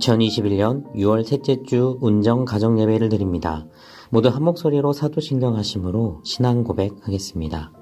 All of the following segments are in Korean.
2021년 6월 셋째 주 운정 가정 예배를 드립니다. 모두 한 목소리로 사도신경 하심으로 신앙 고백하겠습니다.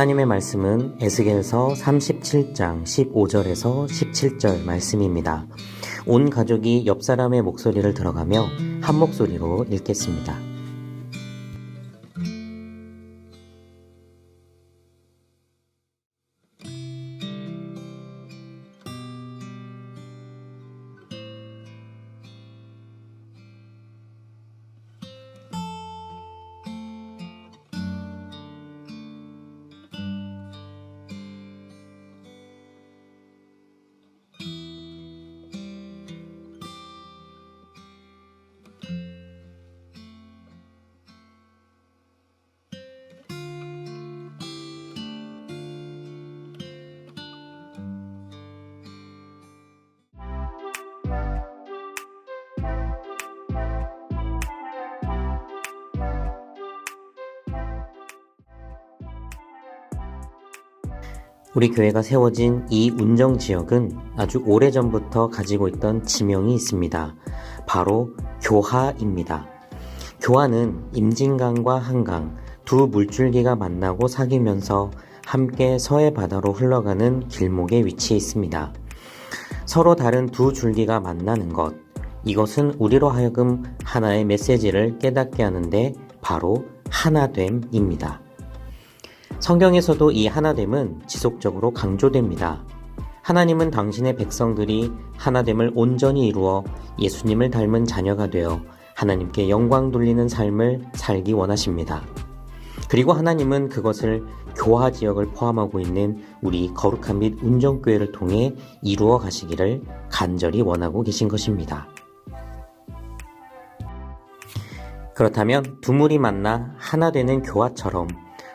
하나님의 말씀은 에스겔서 37장 15절에서 17절 말씀입니다. 온 가족이 옆 사람의 목소리를 들어가며 한 목소리로 읽겠습니다. 우리 교회가 세워진 이 운정 지역은 아주 오래전부터 가지고 있던 지명이 있습니다. 바로 교하입니다. 교하는 임진강과 한강 두 물줄기가 만나고 사귀면서 함께 서해 바다로 흘러가는 길목에 위치해 있습니다. 서로 다른 두 줄기가 만나는 것. 이것은 우리로 하여금 하나의 메시지를 깨닫게 하는데 바로 하나됨입니다. 성경에서도 이 하나됨은 지속적으로 강조됩니다. 하나님은 당신의 백성들이 하나됨을 온전히 이루어 예수님을 닮은 자녀가 되어 하나님께 영광 돌리는 삶을 살기 원하십니다. 그리고 하나님은 그것을 교화 지역을 포함하고 있는 우리 거룩한 및 운정교회를 통해 이루어 가시기를 간절히 원하고 계신 것입니다. 그렇다면 두 물이 만나 하나 되는 교화처럼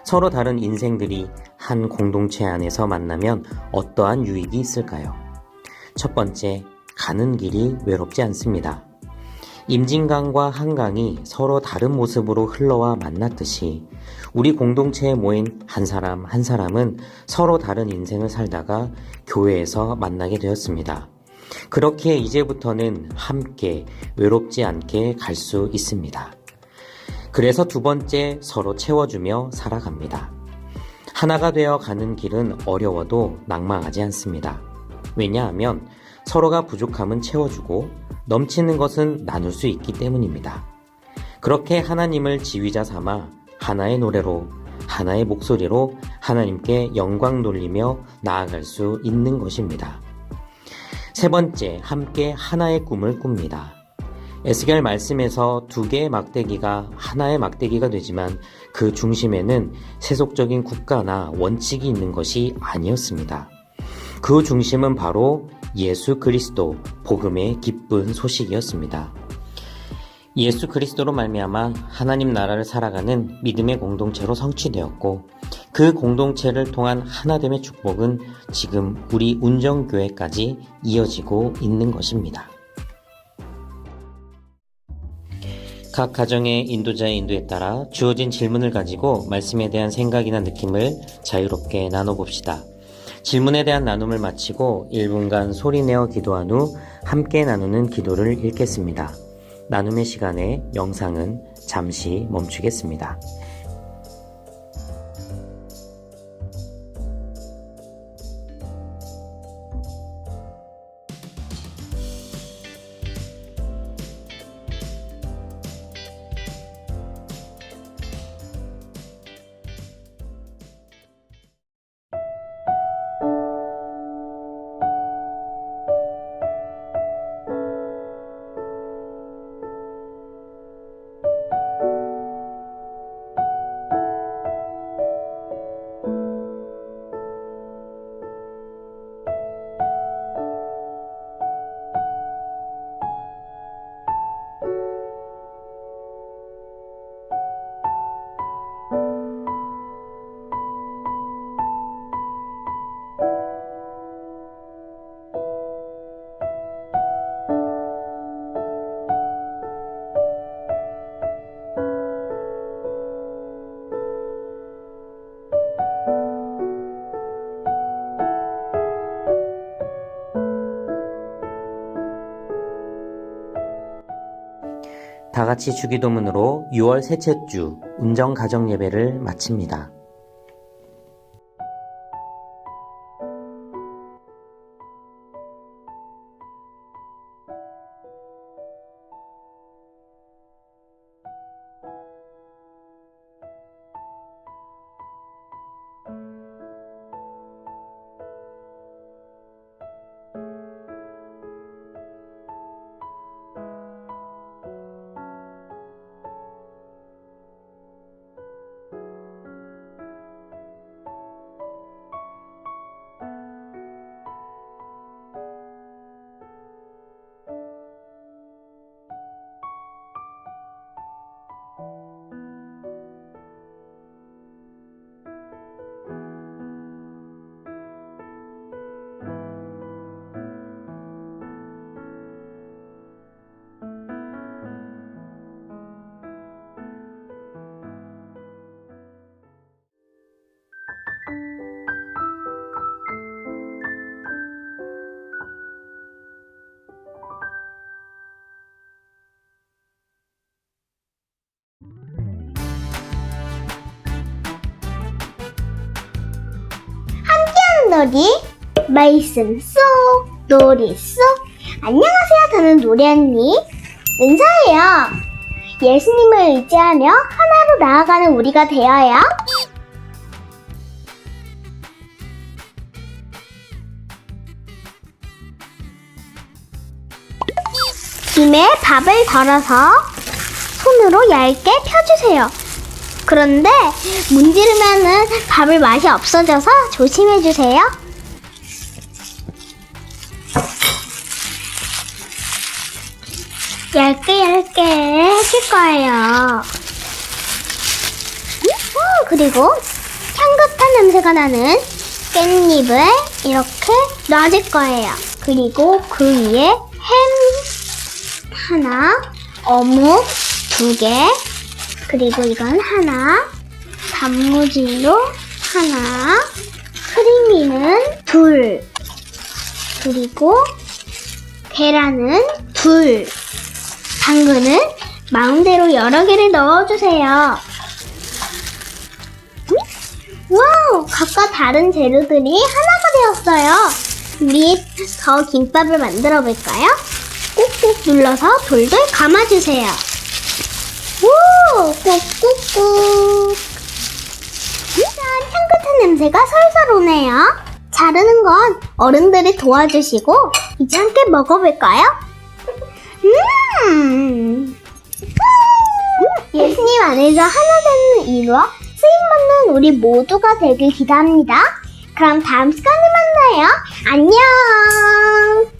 서로 다른 인생들이 한 공동체 안에서 만나면 어떠한 유익이 있을까요? 첫 번째, 가는 길이 외롭지 않습니다. 임진강과 한강이 서로 다른 모습으로 흘러와 만났듯이 우리 공동체에 모인 한 사람 한 사람은 서로 다른 인생을 살다가 교회에서 만나게 되었습니다. 그렇게 이제부터는 함께 외롭지 않게 갈 수 있습니다. 그래서 두 번째 서로 채워주며 살아갑니다. 하나가 되어 가는 길은 어려워도 낭망하지 않습니다. 왜냐하면 서로가 부족함은 채워주고 넘치는 것은 나눌 수 있기 때문입니다. 그렇게 하나님을 지휘자 삼아 하나의 노래로 하나의 목소리로 하나님께 영광 돌리며 나아갈 수 있는 것입니다. 세 번째, 함께 하나의 꿈을 꿉니다. 에스겔 말씀에서 두 개의 막대기가 하나의 막대기가 되지만 그 중심에는 세속적인 국가나 원칙이 있는 것이 아니었습니다. 그 중심은 바로 예수 그리스도 복음의 기쁜 소식이었습니다. 예수 그리스도로 말미암아 하나님 나라를 살아가는 믿음의 공동체로 성취되었고 그 공동체를 통한 하나됨의 축복은 지금 우리 운정교회까지 이어지고 있는 것입니다. 각 가정의 인도자의 인도에 따라 주어진 질문을 가지고 말씀에 대한 생각이나 느낌을 자유롭게 나눠봅시다. 질문에 대한 나눔을 마치고 1분간 소리내어 기도한 후 함께 나누는 기도를 읽겠습니다. 나눔의 시간에 영상은 잠시 멈추겠습니다. 같이 주기도문으로 6월 셋째 주 운정 가정 예배를 마칩니다. 말씀 속 놀이 속. 안녕하세요 저는 노리 언니. 은서예요. 예수님을 의지하며 하나로 나아가는 우리가 되어요. 김에 밥을 덜어서 손으로 얇게 펴주세요. 그런데 문지르면은 밥을 맛이 없어져서 조심해 주세요. 얇게 얇게 해줄 거예요. 어, 그리고 향긋한 냄새가 나는 깻잎을 이렇게 놔줄 거예요. 그리고 그 위에 햄 하나, 어묵 두 개, 그리고 이건 하나, 단무지로 하나, 크리미는 둘, 그리고 계란은 둘, 당근은 마음대로 여러 개를 넣어주세요. 와우! 각각 다른 재료들이 하나가 되었어요. 우리 더 김밥을 만들어 볼까요? 꾹꾹 눌러서 돌돌 감아주세요. 오! 꾹꾹꾹. 짠! 향긋한 냄새가 솔솔 오네요. 자르는 건 어른들이 도와주시고 이제 함께 먹어볼까요? 음! 예수님 안에서 하나 되는 이루어 쓰임받는 우리 모두가 되길 기도합니다. 그럼 다음 시간에 만나요. 안녕!